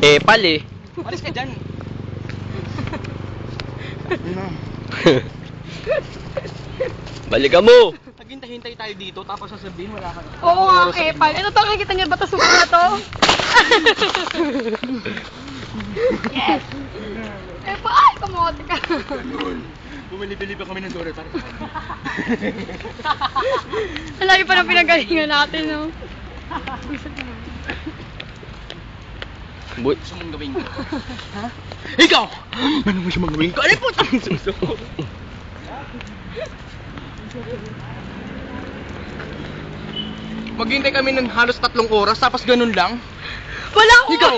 Eh, pal eh. Alis ka dyan. Balikan mo! Naghintay-hintay tayo dito, tapos sasabihin wala ka. Oo nga, Epal. Ano to? Nakikita niyo ba ito suko na to? yes! Epal! Ay, kamote ka. Bumili-bili pa kami ng Doro para sa kanya. Ang lagi pa ng pinagalingan natin, no? Bu Gusto mong gawin ko? ha? Ikaw! Ano mo siya magawin ko? Ano po ang suso? Maghintay kami ng halos tatlong oras, tapos ganun lang. Wala ko! Ikaw!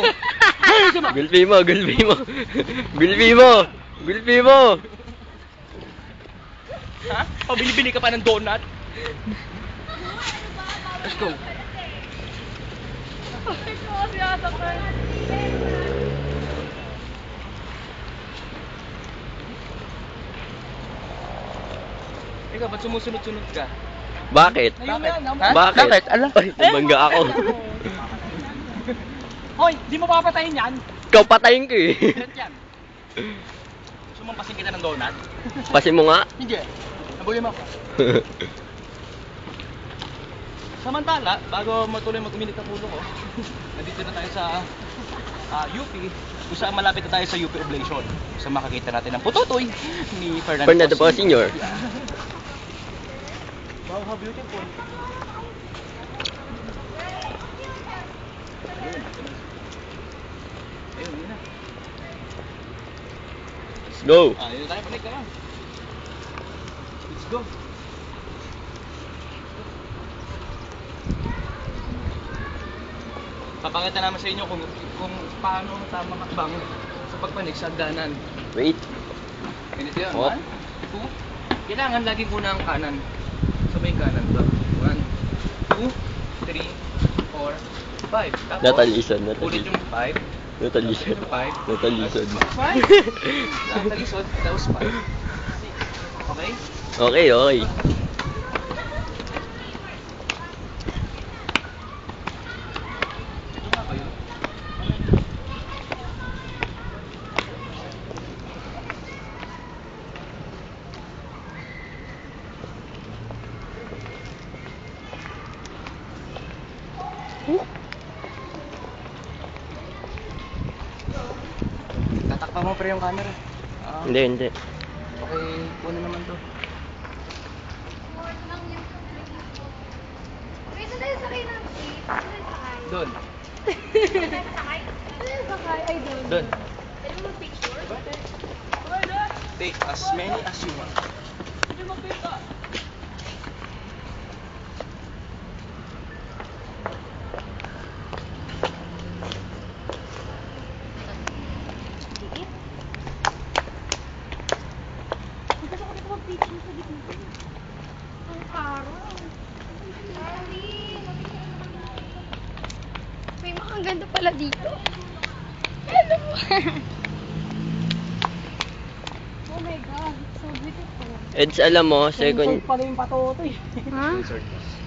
Gulpi mo, gulpi mo. Gulpi mo! Gulpi mo! ha? Pabili-bili ka pa ng donut? Let's go. Ikaw, ba't sumusunod-sunod ka? Bakit? Bakit? Bakit? Bakit? Ala? Ay, nabangga ako. Hoy, di mo papatayin yan? Ikaw patayin ko eh. Bakit yan? Sumampasin kita ng donut? Pasin mo nga. Hindi. Nabuli mo ako. Samantala, bago matuloy mag-uminit ang ulo ko, nandito na tayo sa ah, UP, kung saan malapit na tayo sa UP Oblation. Sa makakita natin ang putotoy ni Fernando, Fernando po, senior. Wow, how beautiful. Ayun, yun na. Let's go. Ah, yun tayo, balik ka lang. Let's go. Papakita naman sa inyo kung kung paano tamang hakbang sa pagpanik sa hagdanan. Wait. Ganito yan. Oh. One, two. Kailangan laging una ang kanan. Sabay kanan ba? One, two, three, four, five. Tapos, Natalisan, Ulit natalisan. yung five. Natalisan. Five. Natalisan. Five. Natalisod. That was five. Okay? Okay, okay. Tatakpan mo pre yung camera. Ah, Hindi, hindi. Okay, kuha na naman to. Doon. Ay, doon. Doon. Pwede mo mag-picture? Take as many as you want. Gusto ko dito mag-picture sa gitna. Ang araw. Sorry. Mga ganda pala dito. Hello. oh my God. So beautiful. Eds, alam mo, second... pala yung patotoy. Ha?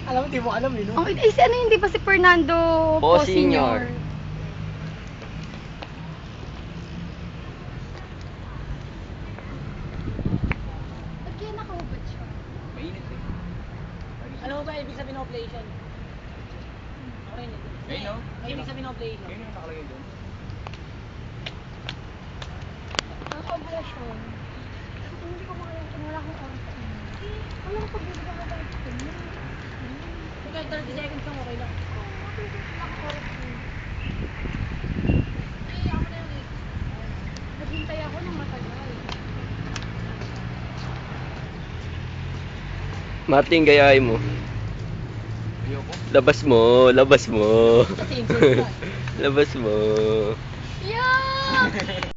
alam mo, di mo alam eh, no? Oh, eh, si ano yun, di ba si Fernando Po, po, senior. senior? Ba't kaya nakahubad siya? Mainit eh. Ano ba ibig sabihin ng oblation? Ayun, no? Ano ibig sabihin ng oblation? Ayun yung nakalagay doon. Ang oblasyon. Hindi ko makalimutan, wala akong oras. Wala akong pagbibigyan ng oras. Ikaw 30 seconds lang okay lang. Naghintay ako ng matagal. Martin, gayahin mo. Labas mo, labas mo. Labas mo. Yeah!